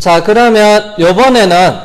자, 그러면 요번에는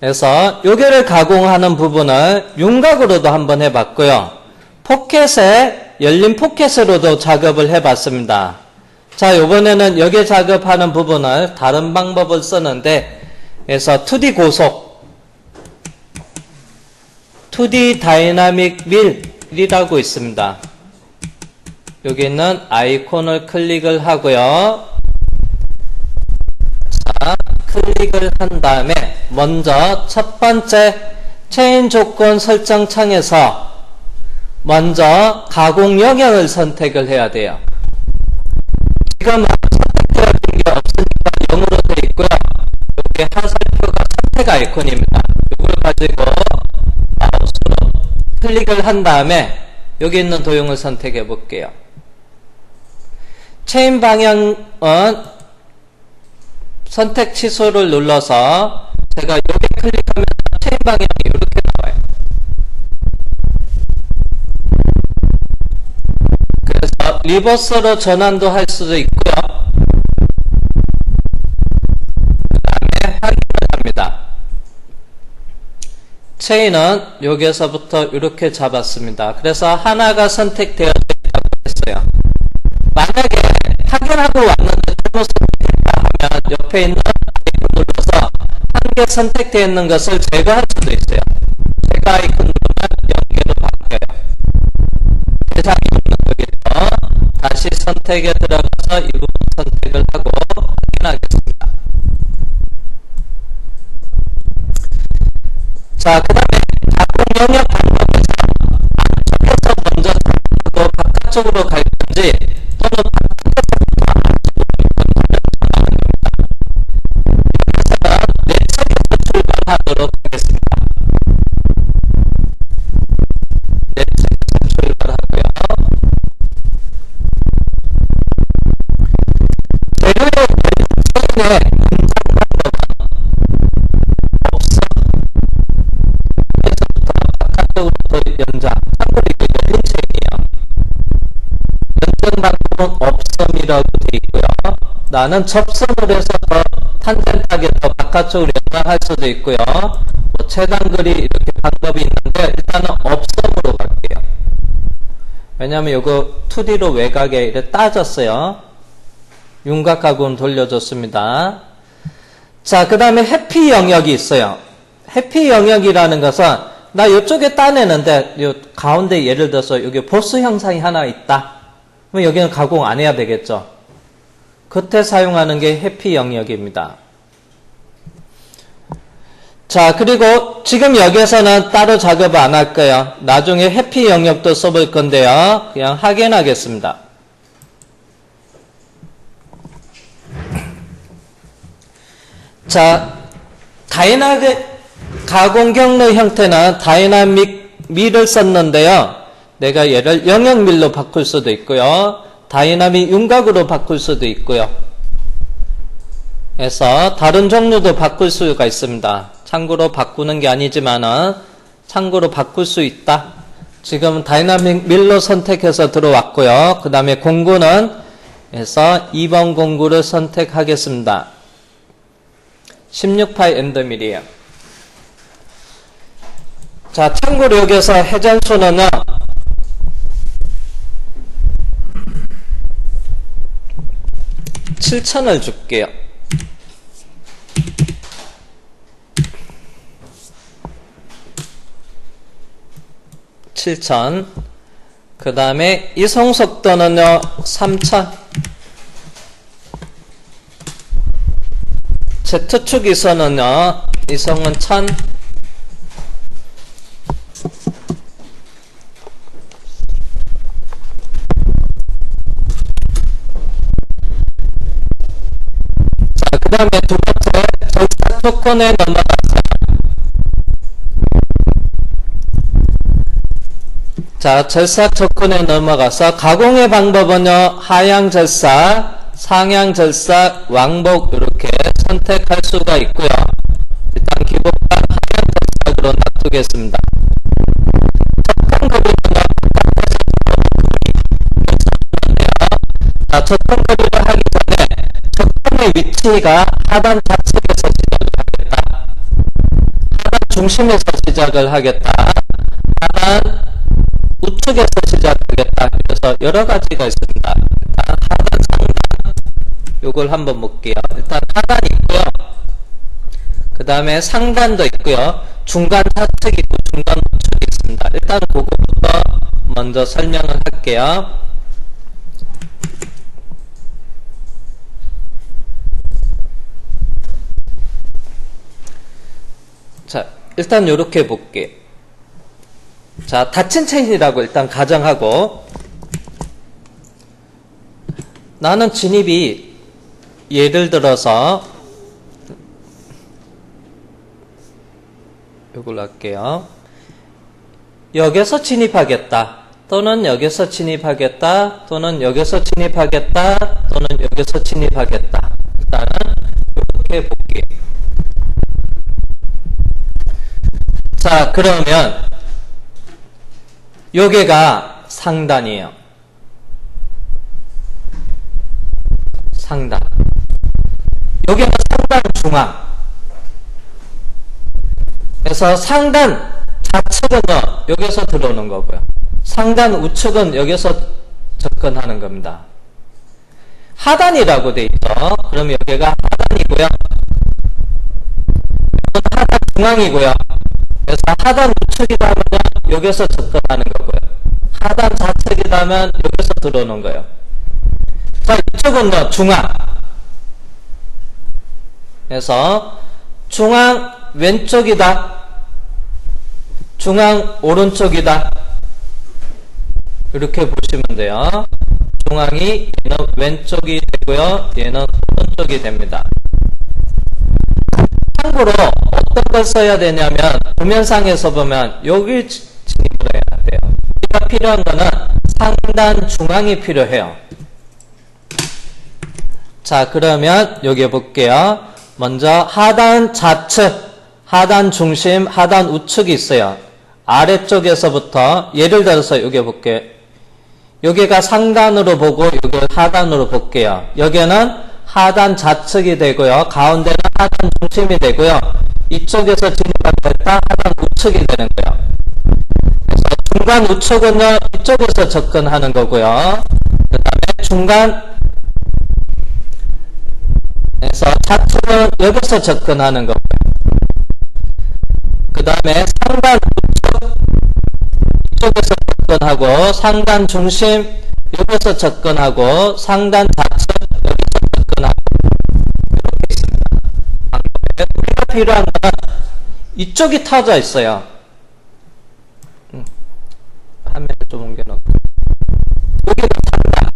그래서 요게를 가공하는 부분을 윤곽으로도 한번 해봤고요. 포켓에 열린 포켓으로도 작업을 해봤습니다. 자, 요번에는 여기 작업하는 부분을 다른 방법을 쓰는데 그래서 2D 고속 2D 다이나믹 밀이라고 있습니다. 여기 있는 아이콘을 클릭을 하고요. 자, 클릭을 한 다음에 먼저 첫 번째 체인 조건 설정 창에서 먼저 가공 영역을 선택을 해야 돼요. 지금은 선택되어진 게 없으니까 0으로 되어 있고요. 여기 화살표가 선택 아이콘입니다. 이걸 가지고 마우스로 클릭을 한 다음에 여기 있는 도형을 선택해 볼게요. 체인 방향은 선택 취소를 눌러서 제가 여기 클릭하면 체인 방향이 이렇게 나와요. 그래서 리버스로 전환도 할 수도 있고요. 그 다음에 확인을 합니다. 체인은 여기에서부터 이렇게 잡았습니다. 그래서 하나가 선택되어 있다고 했어요. 만약에 확인하고 왔는데 잘못 선택했다 하면 옆에 있는 아이콘 눌러서 한 개 선택되어 있는 것을 제거할 수도 있어요. 제거 아이콘 누르면 연계로 바뀌어요. 대상이 없는 거겠죠. 다시 선택에 들어가서 이 부분 선택을 하고 확인하겠습니다. 자, 그 다음에 가공 영역 방법에서 안쪽에서 먼저 하고 바깥쪽으로 갈 방법은 없음이라고 되어 있고요. 나는 접선을 해서 더 바깥쪽으로 연장할 수도 있고요. 뭐 최단거리 이렇게 방법이 있는데 일단은 없음으로 갈게요. 왜냐면 요거 2D로 외곽에 이렇게 따졌어요. 윤곽하고는 돌려줬습니다. 자, 그 다음에 해피 영역이 있어요. 해피 영역이라는 것은 나 이쪽에 따내는데 요 가운데 예를 들어서 여기 보스 형상이 하나 있다. 그럼 여기는 가공 안 해야 되겠죠. 그때 사용하는 게 해피 영역입니다. 자, 그리고 지금 여기에서는 따로 작업 안 할 거예요. 나중에 해피 영역도 써볼 건데요. 그냥 확인하겠습니다. 자, 다이나믹 가공 경로 형태는 다이나믹 밀을 썼는데요. 내가 얘를 영역 밀로 바꿀 수도 있고요. 다이나믹 윤곽으로 바꿀 수도 있고요. 그래서 다른 종류도 바꿀 수가 있습니다. 참고로 바꾸는 게 아니지만은 참고로 바꿀 수 있다. 지금 다이나믹 밀로 선택해서 들어왔고요. 그 다음에 공구는 해서 2번 공구를 선택하겠습니다. 16파이 엔더밀이에요. 자, 참고로 여기서 회전수는요. 칠천을 줄게요. 칠천그 다음에 이송 속도는요, 3천. Z축 이선은요, 이성은 1000 다음에 두 번째, 절삭 조건에 넘어가서 자, 절삭 조건에 넘어가서 가공의 방법은요, 하향 절삭, 상향 절삭, 왕복 이렇게 선택할 수가 있고요. 일단 기본과 하향 절삭으로 놔두겠습니다. 바깥에서 그림이 자, 첫번 그림을 중앙의 위치가 하단 좌측에서 시작을 하겠다. 하단 중심에서 시작을 하겠다. 하단 우측에서 시작하겠다. 그래서 여러 가지가 있습니다. 일단 하단 상단 요걸 한번 볼게요. 일단 하단 있고요. 그 다음에 상단도 있고요. 중간 좌측 있고 중간 우측이 있습니다. 일단 그거부터 먼저 설명을 할게요. 자, 일단 이렇게 볼게. 자, 닫힌 체인이라고 일단 가정하고 나는 진입이 예를 들어서 이걸 할게요. 여기서 진입하겠다. 또는 여기서 진입하겠다. 또는 여기서 진입하겠다. 또는 여기서 진입하겠다. 일단은 이렇게 볼게. 자, 그러면 여기가 상단이에요. 상단. 여기가 상단 중앙. 그래서 상단 좌측은요, 여기서 들어오는 거고요. 상단 우측은 여기서 접근하는 겁니다. 하단이라고 돼 있죠. 그럼 여기가 하단이고요. 하단 중앙이고요. 그래서 하단 우측이다 하면 여기서 접근하는 거고요. 하단 좌측이라면 여기서 들어오는 거예요. 자, 이쪽은요, 중앙. 그래서 중앙 왼쪽이다. 중앙 오른쪽이다. 이렇게 보시면 돼요. 중앙이 얘는 왼쪽이 되고요. 얘는 오른쪽이 됩니다. 참고로 어떤 걸 써야 되냐면 도면상에서 보면 여기 진입을 해야 돼요. 우리가 필요한 거는 상단 중앙이 필요해요. 자 그러면 여기 볼게요. 먼저 하단 좌측, 하단 중심, 하단 우측이 있어요. 아래쪽에서부터 예를 들어서 여기 볼게요. 여기가 상단으로 보고 여기 하단으로 볼게요. 여기는 하단 좌측이 되고요. 가운데는 하단 중심이 되고요. 이쪽에서 진입하겠다 하단 우측이 되는 거예요. 그래서 중간 우측은요. 이쪽에서 접근하는 거고요. 그 다음에 중간 그래서 좌측은 여기서 접근하는 거고요. 그 다음에 상단 우측 이쪽에서 접근하고 상단 중심 여기서 접근하고 상단 좌측 필요한 건 이쪽이 터져 있어요. 음, 화면을 좀 옮겨놓고 여기가 상단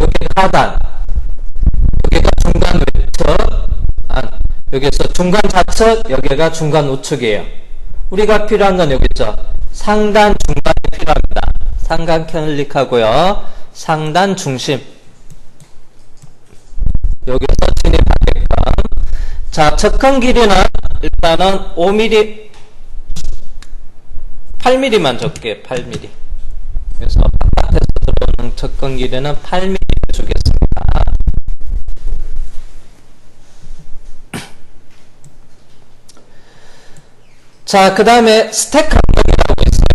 여기가 하단 여기가 중간 외측 아, 여기서 중간 좌측 여기가 중간 우측이에요. 우리가 필요한 건 여기 있죠. 상단 중간이 필요합니다. 상단 클릭하고요. 상단 중심. 여기서 진입하게끔. 자, 접근 길이는 일단은 5mm, 8mm만 적게 8mm. 그래서 바깥에서 들어오는 접근 길이는 8mm 주겠습니다. 자, 그 다음에 스택 간격이라고 있어요.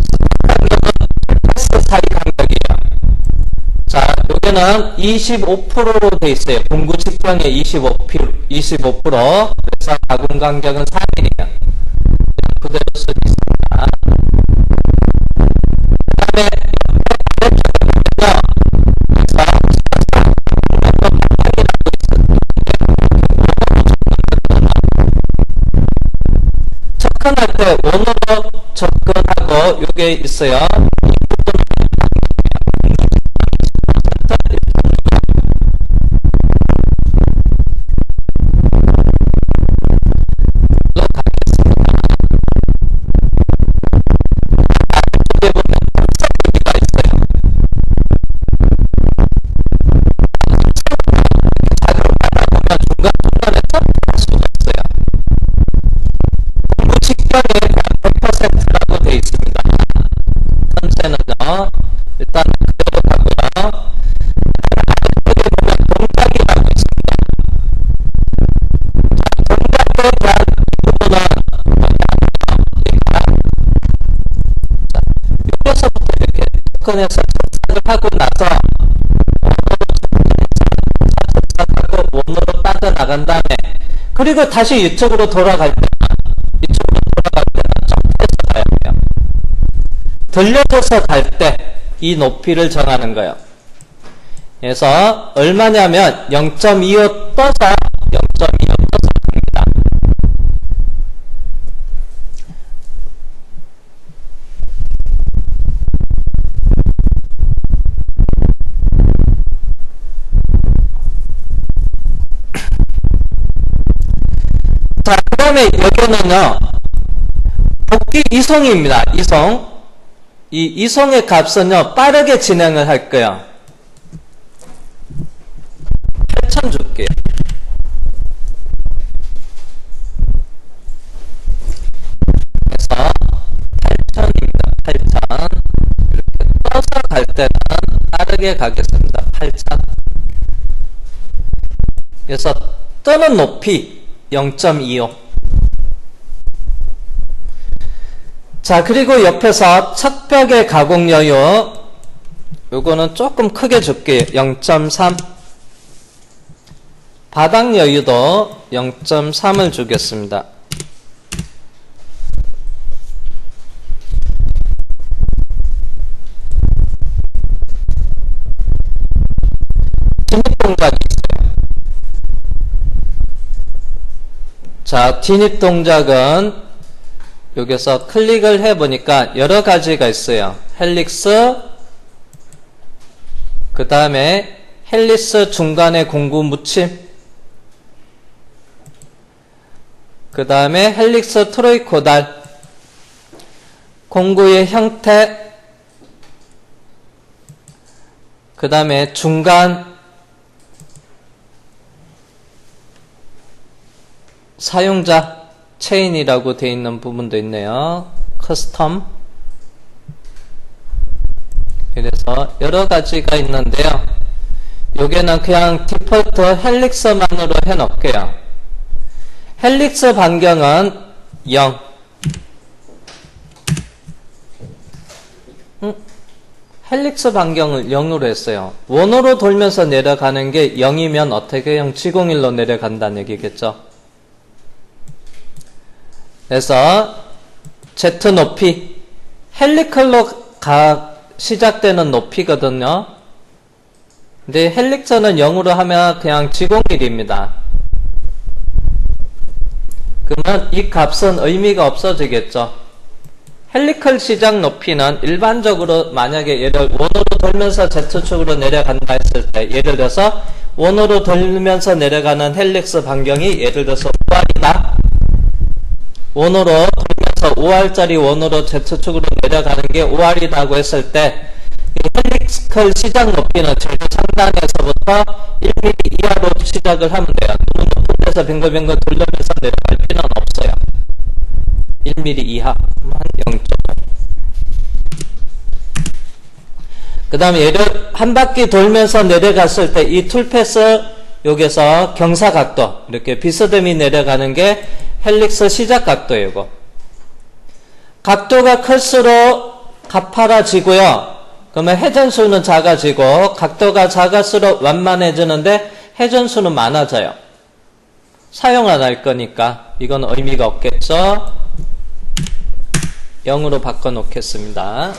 스택 간격은 패스 사이 간격이에요. 자, 여기는 25%로 돼 있어요. 공구 측정의 25%, 25%. 그래서 가공 간격은 3mm예요. 그대로. 그 그래서 접근할 때 원으로 접근하고 요게 있어요. 사건에서 참사를 하고 나서 하고 몸으로 빠져나간 다음에 그리고 다시 이쪽으로 돌아갈 때 이쪽으로 돌아갈 때는 정해서 가야 돼요. 들려줘서 갈 때 이 높이를 정하는 거예요. 그래서 얼마냐면 0.25 떠서 다음에 여기는요, 복귀 이송입니다. 이송. 이 이송의 값은요, 빠르게 진행을 할 거예요. 8천 줄게요. 그래서 8천입니다. 8천. 이렇게 떠서 갈 때는 빠르게 가겠습니다. 8천. 그래서 떠는 높이 0.25. 자, 그리고 옆에서 척벽의 가공 여유. 요거는 조금 크게 줄게요. 0.3. 바닥 여유도 0.3을 주겠습니다. 자, 진입 동작은 여기서 클릭을 해보니까 여러 가지가 있어요. 헬릭스, 그 다음에 헬리스 중간에 공구 묻힘, 그 다음에 헬릭스 트로이코달, 공구의 형태, 그 다음에 중간 사용자 체인이라고 되어 있는 부분도 있네요. 커스텀. 그래서 여러 가지가 있는데요. 여기는 그냥 디폴트 헬릭스만으로 해놓을게요. 헬릭스 반경은 0. 음, 헬릭스 반경을 0으로 했어요. 원으로 돌면서 내려가는 게 0이면 어떻게 0, 지공일로 내려간다는 얘기겠죠. 그래서 Z 높이 헬리클로 가 시작되는 높이거든요. 근데 헬릭스는 0으로 하면 그냥 지공일입니다. 그러면 이 값은 의미가 없어지겠죠. 헬리클 시작 높이는 일반적으로 만약에 얘를 원으로 돌면서 Z축으로 내려간다 했을 때 예를 들어서 원으로 돌면서 내려가는 헬릭스 반경이 예를 들어서 5R이다. 원으로 돌면서 5R짜리 원으로 Z축으로 내려가는 게 5R이라고 했을 때이 헬릭스컬 시작 높이는 제일 상단에서부터 1mm 이하로 시작을 하면 돼요. 너무 높은 데서 뱅글뱅글 돌려면서 내려갈 필요는 없어요. 1mm 이하 한 0.5. 그 다음에 얘를 한 바퀴 돌면서 내려갔을 때 이 툴패스 여기서 경사각도 이렇게 비스듬히 내려가는 게 헬릭스 시작 각도예요. 이거. 각도가 클수록 가파라지고요. 그러면 회전수는 작아지고 각도가 작을수록 완만해지는데 회전수는 많아져요. 사용 안 할 거니까 이건 의미가 없겠죠. 0으로 바꿔 놓겠습니다.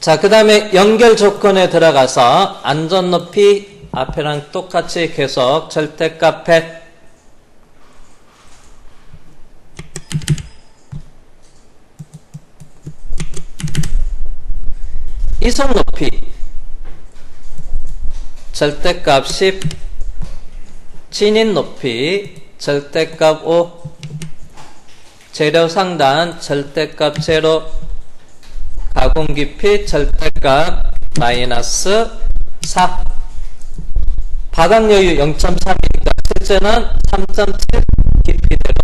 자, 그 다음에 연결 조건에 들어가서 안전 높이 앞에랑 똑같이 계속 절대값 100 이속 높이. 절대값 10 진입 높이. 절대값 5 재료 상단 절대값 0 가공 깊이 절대값 마이너스 4 바닥 여유 0.3이니까 실제는 3.7 깊이대로